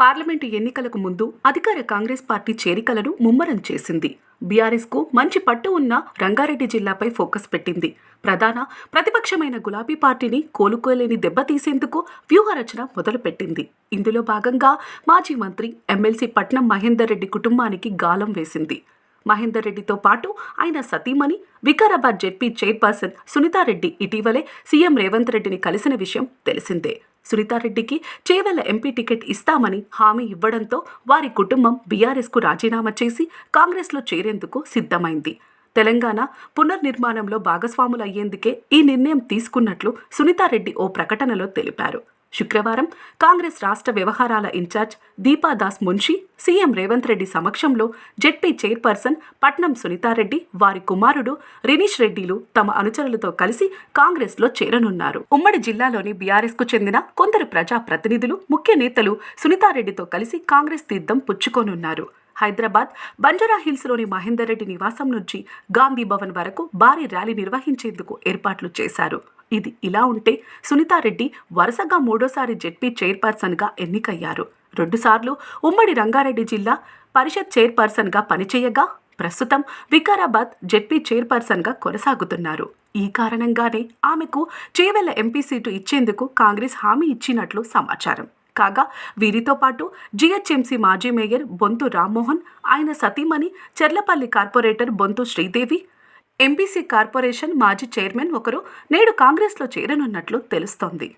Parliament ఎన్నికలకు ముందు అధికార కాంగ్రెస్ పార్టీ చేరికలను ముమ్మరం చేసింది. బీఆర్ఎస్కు మంచి పట్టు ఉన్న రంగారెడ్డి జిల్లాపై ఫోకస్ పెట్టింది. ప్రధాన ప్రతిపక్షమైన గులాబీ పార్టీని కోలుకోలేని దెబ్బతీసేందుకు వ్యూహరచన మొదలుపెట్టింది. ఇందులో భాగంగా మాజీ మంత్రి ఎమ్మెల్సీ పట్నం మహేందర్ రెడ్డి కుటుంబానికి గాలం వేసింది. మహేందర్ రెడ్డితో పాటు ఆయన సతీమణి వికారాబాద్ జెడ్పీ చైర్పర్సన్ సునీతారెడ్డి ఇటీవలే సీఎం రేవంత్ రెడ్డిని కలిసిన విషయం తెలిసిందే. సునీతారెడ్డికి చేవల ఎంపీ టికెట్ ఇస్తామని హామీ ఇవ్వడంతో వారి కుటుంబం బీఆర్ఎస్కు రాజీనామా చేసి కాంగ్రెస్లో చేరేందుకు సిద్ధమైంది. తెలంగాణ పునర్నిర్మాణంలో భాగస్వాములయ్యేందుకే ఈ నిర్ణయం తీసుకున్నట్లు సునీతారెడ్డి ఓ ప్రకటనలో తెలిపారు. శుక్రవారం కాంగ్రెస్ రాష్ట్ర వ్యవహారాల in charge Deepadas Munshi CM Revanth Reddy సమక్షంలో జెడ్పీ చైర్పర్సన్ పట్నం సునీతారెడ్డి వారి కుమారుడు రినీష్ రెడ్డిలు తమ అనుచరులతో కలిసి కాంగ్రెస్లో చేరనున్నారు. ఉమ్మడి జిల్లాలోని బీఆర్ఎస్కు చెందిన కొందరు ప్రజా ప్రతినిధులు ముఖ్య నేతలు సునీతారెడ్డితో కలిసి కాంగ్రెస్ తీర్థం పుచ్చుకోనున్నారు. హైదరాబాద్ బంజారా హిల్స్లోని మహేందర్ రెడ్డి నివాసం నుంచి గాంధీ భవన్ వరకు భారీ ర్యాలీ నిర్వహించేందుకు ఏర్పాట్లు చేశారు. ఇది ఇలా ఉంటే సునీతారెడ్డి వరుసగా మూడోసారి జెడ్పీ చైర్పర్సన్గా ఎన్నికయ్యారు. రెండుసార్లు ఉమ్మడి రంగారెడ్డి జిల్లా పరిషత్ చైర్పర్సన్గా పనిచేయగా ప్రస్తుతం వికారాబాద్ జెడ్పీ చైర్పర్సన్గా కొనసాగుతున్నారు. ఈ కారణంగానే ఆమెకు చేవెళ్ళ ఎంపీ సీటు ఇచ్చేందుకు కాంగ్రెస్ హామీ ఇచ్చినట్లు సమాచారం. కాగా వీరితో పాటు జీహెచ్ఎంసీ మాజీ మేయర్ బొంతు రామ్మోహన్ ఆయన సతీమణి Cherlapalli corporator Bonthu Sridevi MPC corporation మాజీ చైర్మన్ ఒకరు నేడు కాంగ్రెస్లో చేరనున్నట్లు తెలుస్తోంది.